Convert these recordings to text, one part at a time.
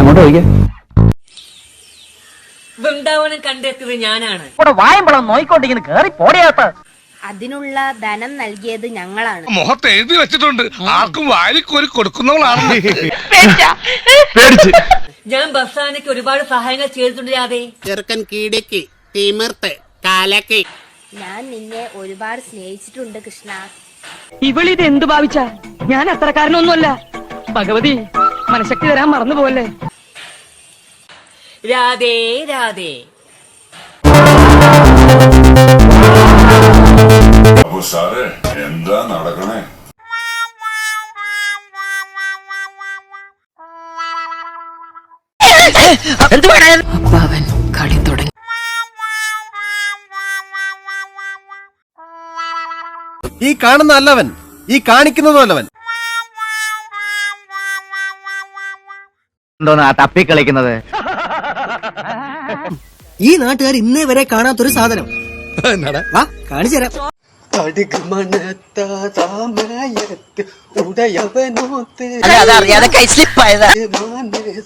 അങ്ങോട്ട് ചോദിക്കാം വൃന്ദാവനം കണ്ടെത്തിയത് ഞാനാണ്. ഇവിടെ വായമ്പളം നോയിക്കൊണ്ടിങ്ങനെ കേറി പോടിയാത്ത അതിനുള്ള ധനം നൽകിയത് ഞങ്ങളാണ്. മുഖത്ത് എഴുതി വെച്ചിട്ടുണ്ട്. ആർക്കും വാരിക്കോരി കൊടുക്കുന്നവളാണ്. പേടിച്ച്? ഞാൻ ബസാനയ്ക്ക് ഒരുപാട് സഹായങ്ങൾ ചെയ്തിട്ടുണ്ട് രാധേ. ചെറുക്കൻ കീടയ്ക്ക് തിമിർത്ത് കാലക്ക് ഞാൻ നിന്നെ ഒരുപാട് സ്നേഹിച്ചിട്ടുണ്ട് കൃഷ്ണ. ഇവളിത് എന്ത് ഭാവിച്ച? ഞാൻ അത്രക്കാരനൊന്നുമല്ല. ഭഗവതി മനഃശക്തി തരാൻ മറന്നു പോവല്ലേ? രാധേ രാധേ. സാറേ എന്താ നടക്കണേ? അപ്പാവൻ കളി തുടങ്ങി. ഈ കാണുന്ന അല്ലവൻ ഈ കാണിക്കുന്നതും അല്ലവൻ. എന്തോന്നാ തപ്പി കളിക്കുന്നത് ഈ നാട്ടുകാർ ഇന്നേ വരെ കാണാത്തൊരു സാധനം വാ കാണിച്ചു തരാം ഉടയവനോത്ത് അതറിയാതെ കൈ സ്ലിപ്പായതാ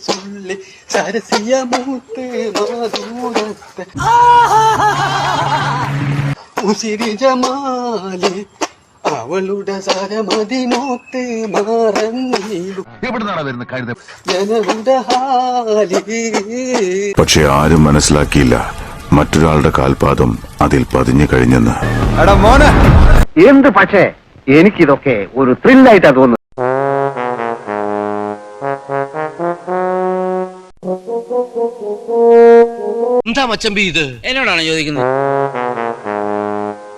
சொல்லி சரசிய மூத்து மாதூரத்தை ഉസിരി ജമാലി അവളുടെ സരമതി നോത്ത് മറന്നീടും എവിടുന്നാണ് വരുന്നത് കഴുത? ജനരുടെ ഹാലി. പക്ഷെ ആരും മനസ്സിലാക്കിയില്ല. മറ്റൊരാളുടെ കാൽപാദം അതിൽ പതിഞ്ഞു കഴിഞ്ഞെന്ന്. എടാ മോനെ. എന്ത് പക്ഷേ? എനിക്കിതൊക്കെ ഒരു ത്രില്ലായിട്ടാ തോന്നുന്നു എന്താ മച്ചമ്പി ഇത്? എന്നോടാണ് ചോദിക്കുന്നത്.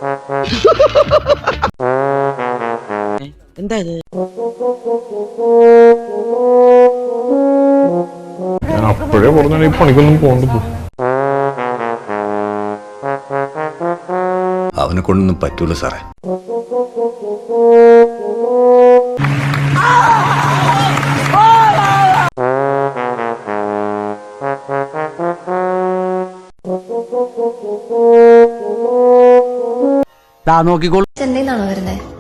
എന്താ ഇത് അപ്പോഴേ പറഞ്ഞാൽ ഈ പണിക്കൊന്നും പോകണ്ട അവനെ കൊണ്ടൊന്നും പറ്റൂല സാറേ. ചെന്നൈന്നാണോ വരുന്നത്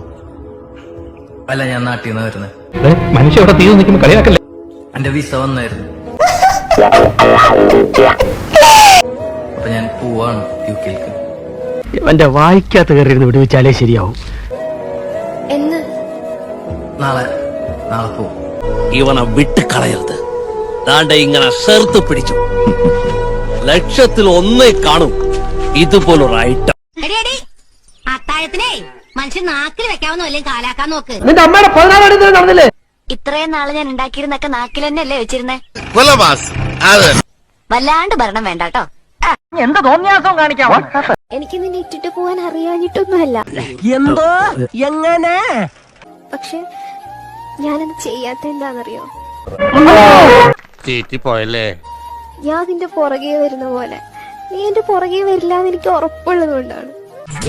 അല്ല ഞാൻ നാട്ടിൽ നിന്ന് വരുന്നത് മനുഷ്യ അവിടെ തീ നിൽക്കുമ്പോ കളിയാക്കല്ലേ? എന്റെ വിസ വന്നായിരുന്നു. അപ്പൊ ഞാൻ പോവാണ് യു കെക്ക് എന്റെ വായിക്കാത്ത കയറിയിരുന്ന് വിടുവിച്ചാലേ ശരിയാവും. എന്ന്? നാളെ നാളെ പോവും. ഇവനെ വിട്ട് കളയരുത് ദാണ്ട ഇങ്ങനെ ചേർത്ത് പിടിച്ചു. ലക്ഷത്തിൽ ഒന്നേ കാണും. ഇതുപോലൊരു ഐറ്റം അത്താഴത്തിനേ. മനുഷ്യൻ നാക്കിൽ വെക്കാവുന്ന വല്ലതും കാലാക്കാൻ നോക്ക്. നിന്റെ അമ്മയുടെ പതിനാലാം തീയതി നടന്നില്ലേ? ഇത്രയും നാളെ ഞാൻ ഉണ്ടാക്കിയിരുന്നൊക്കെ നാക്കിൽ തന്നെയല്ലേ വെച്ചിരുന്നേ? അതെ വല്ലാണ്ട് ഭരണം വേണ്ട കേട്ടോ. എന്ത് തോന്നിയാസം കാണിക്കാം എനിക്ക് നിന്നെ ഇട്ടിട്ട് പോവാൻ അറിയാഞ്ഞിട്ടൊന്നുമല്ല. എന്തോ? എങ്ങനെ? പക്ഷെ ഞാനത് ചെയ്യാത്ത എന്താണെന്നറിയോ? പോയല്ലേ? ഞാൻ നിന്റെ പുറകെ വരുന്ന പോലെ. നീ എന്റെ പുറകെ വരില്ല എന്ന് എനിക്ക് ഉറപ്പുള്ളത് കൊണ്ടാണ്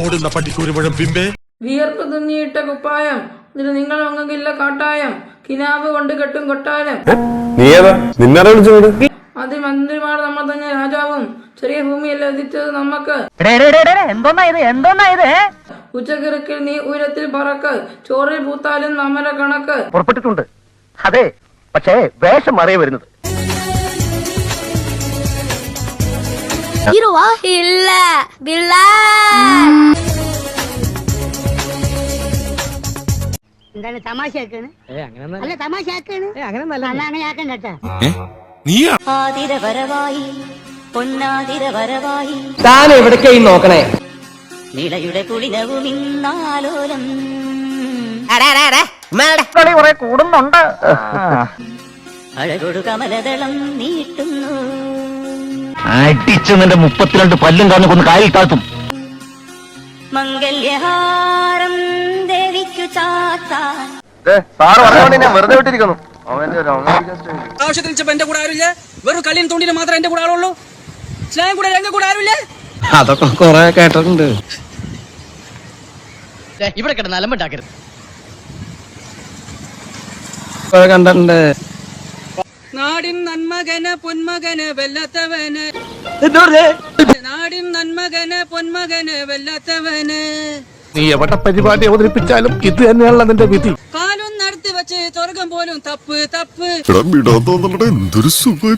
ഓടുന്ന പട്ടിക്കൂരുമ്പഴം പിമ്പേ വിയർപ്പ് തുന്നിയിട്ട കുപ്പായം. ഇതിൽ നിങ്ങൾ ഒന്നുകില്ല കാട്ടായം. കിനാവ് കൊണ്ട് കെട്ടും കൊട്ടാരം. അത് മന്ത്രിമാർ നമ്മൾ തന്നെ രാജാവും. ചെറിയ ഭൂമിയല്ല എത്തിച്ചത് ഇത്? ഉച്ചക്കിറക്കിൽ നീ ഉയരത്തിൽ പറക്ക്. ചോറിൽ പൂത്താലും നമ്മുടെ കണക്ക്. പുറപ്പെട്ടിട്ടുണ്ട്. അതെ പക്ഷേ വേഷം മറിയ വരുന്നത്. ഇല്ല ബില്ല എന്താണ് തമാശയാക്കാണ്? അല്ല തമാശയാക്കാണ്? അങ്ങനെ ആക്കണ്ട കേട്ടാ. താൻ എവിടേക്കായി നോക്കണേ? നിളയുടെ കുളിനവും ഇന്നാലോലം. കളി കുറെ കൂടുന്നുണ്ട്. അഴകൊടു കമലദളം നീട്ടുന്നു. അടിച്ചു നിന്റെ മുപ്പത്തിരണ്ട് പല്ലും കാണു കൊന്ന് കാലിൽ താഴ്ത്തും. മംഗല്യഹാരം വെറുതെ വിട്ടിരിക്കുന്നു. അവന്റെ ഒരു ആവശ്യത്തിന് വെച്ചപ്പോ എന്റെ കൂടെ ആരുമില്ല? വെറും കളിയും തോണ്ടിന് മാത്രമേ എന്റെ കൂടെ ആളുള്ളൂ. സ്നേഹം കൂടെ കൂടെ ആരുമില്ല? അതൊക്കെ കൊറേ കേട്ടിട്ടുണ്ട്. ഇവിടെ കിടന്ന് അലമ്പുണ്ടാക്കരുത്. കണ്ടിട്ടുണ്ട്. നാടിൻ നന്മകന് പൊന്മകന് വെല്ലാത്തവന്. നാടിൻ നന്മകന് പൊന്മകന് വെല്ലാത്തവന്. നീ എവിടെ പരിപാടി അവതരിപ്പിച്ചാലും ഇത് തന്നെയാണല്ലോ നിന്റെ വിധി. കാലും നടത്തി വെച്ച് സ്വർഗം പോലും തപ്പ് തപ്പ്. എന്തൊരു സുഖം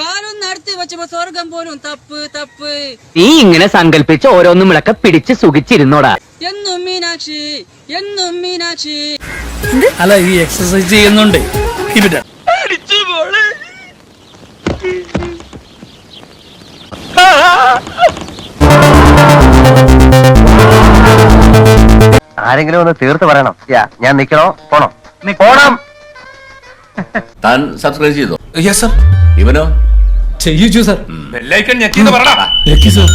കാലൊന്ന് അടുത്ത് വെച്ചപ്പോ സ്വർഗം പോലും തപ്പ് തപ്പ്. നീ ഇങ്ങനെ സങ്കല്പിച്ച് ഓരോന്നും വിളക്ക പിടിച്ച് സുഖിച്ചിരുന്നോടാ. എന്നും മീനാക്ഷി എന്നും മീനാക്ഷി. അല്ല ഈ എക്സസൈസ് ചെയ്യുന്നുണ്ട്. ആരെങ്കിലും ഒന്ന് തീർത്ത് പറയണം. യാ, ഞാൻ നിക്കണോ? പോണോ? പോണം. താൻ സബ്സ്ക്രൈബ് ചെയ്തോ? യെസ് സർ ഇവനോ? ചെയ്യിച്ചു സർ ബെല്ലൈക്കൺ ഞെക്കി സർ